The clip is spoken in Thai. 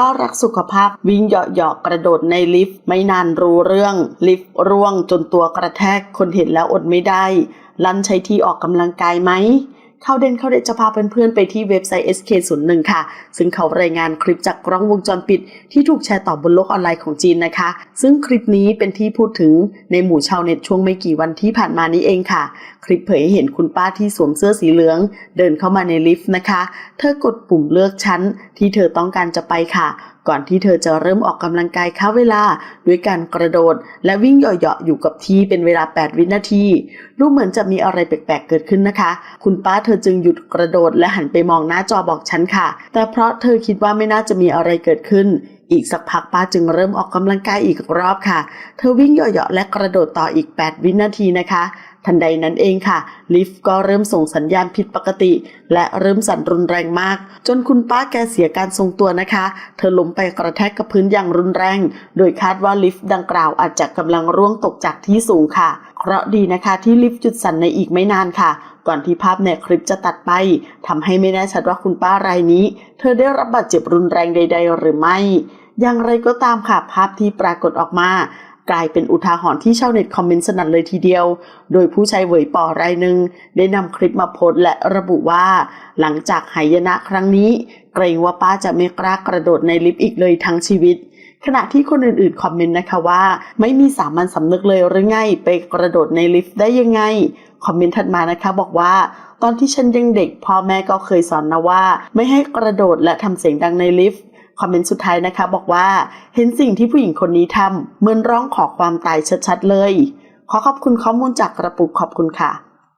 ป้ารักสุขภาพวิ่งเหาะๆกระโดดในลิฟต์ไม่นานรู้เรื่อง ลิฟต์ร่วงจนตัวกระแทกคนเห็นแล้วอดไม่ได้ ลันใช้ที่ออกกำลังกายไหม ข่าวเด่นข่าวเด็ดจะพาเพื่อนๆไปที่เว็บไซต์ SK01 ค่ะ ซึ่งเขารายงานคลิปจากกล้องวงจรปิด ที่ถูกแชร์ต่อบนโลกออนไลน์ของจีนนะคะ ซึ่งคลิปนี้เป็นที่พูดถึงในหมู่ชาวเน็ตช่วงไม่กี่วันที่ผ่านมานี้เองค่ะ คลิปเผยให้เห็นคุณป้าที่สวมเสื้อสีเหลือง เดินเข้ามาในลิฟต์นะคะ เธอกดปุ่มเลือกชั้นที่เธอต้องการจะไปค่ะ ก่อนที่เธอจะเริ่มออกกำลังกายค่าเวลาด้วยการกระโดด และวิ่งเหยาะๆอยู่กับที่เป็นเวลา 8 วินาทีดูเหมือนจะมีอะไรแปลกๆเกิดขึ้นนะคะ คุณป้าเธอจึงหยุดกระโดดและหันไปมองหน้าจอบอกฉันค่ะ แต่เพราะเธอคิดว่าไม่น่าจะมีอะไรเกิดขึ้นอีกสักพักป้าจึงเริ่มออกกำลังกายอีกรอบค่ะ เธอวิ่งเหยาะๆและกระโดดต่ออีก 8 วินาทีนะคะทันใดนั้นเองค่ะ ลิฟต์ก็เริ่มส่งสัญญาณผิดปกติ และเริ่มสั่นรุนแรงมาก จนคุณป้าแกเสียการทรงตัวนะคะ เธอล้มไปกระแทกกับพื้นอย่างรุนแรง โดยคาดว่าลิฟต์ดังกล่าวอาจจะกำลังร่วงตกจากที่สูงค่ะเคราะดีนะคะที่ลิฟต์หยุดสั่นในอีกไม่นานค่ะ ก่อนที่ภาพในคลิปจะตัดไปทำให้ไม่แน่ชัดว่าคุณป้ารายนี้ เธอได้รับบาดเจ็บรุนแรงใด ๆ หรือไม่ อย่างไรก็ตามค่ะภาพที่ปรากฏออกมา กลายเป็นอุทาหรณ์ที่ชาวเน็ตคอมเมนต์สนั่นเลยทีเดียว โดยผู้ใช้เวยปอรายหนึ่งได้นำคลิปมาโพสต์และระบุว่า หลังจากหายนะครั้งนี้ เกรงว่าป้าจะไม่กล้ากระโดดในลิฟต์อีกเลยทั้งชีวิต ขณะที่คนอื่นๆคอมเมนต์นะคะว่า ไม่มีสามัญสำนึกเลยหรือไงไปกระโดดในลิฟต์ได้ยังไง คอมเมนต์ถัดมานะคะบอกว่าตอนที่ฉันยังเด็กพ่อแม่ก็เคยสอนนะว่า ไม่ให้กระโดดและทำเสียงดังในลิฟต์ คอมเมนต์สุดท้ายนะคะ บอกว่าเห็นสิ่งที่ผู้หญิงคนนี้ทำเหมือนร้องขอความตายชัดๆเลย ขอขอบคุณข้อมูลจากกระปุกขอบคุณค่ะ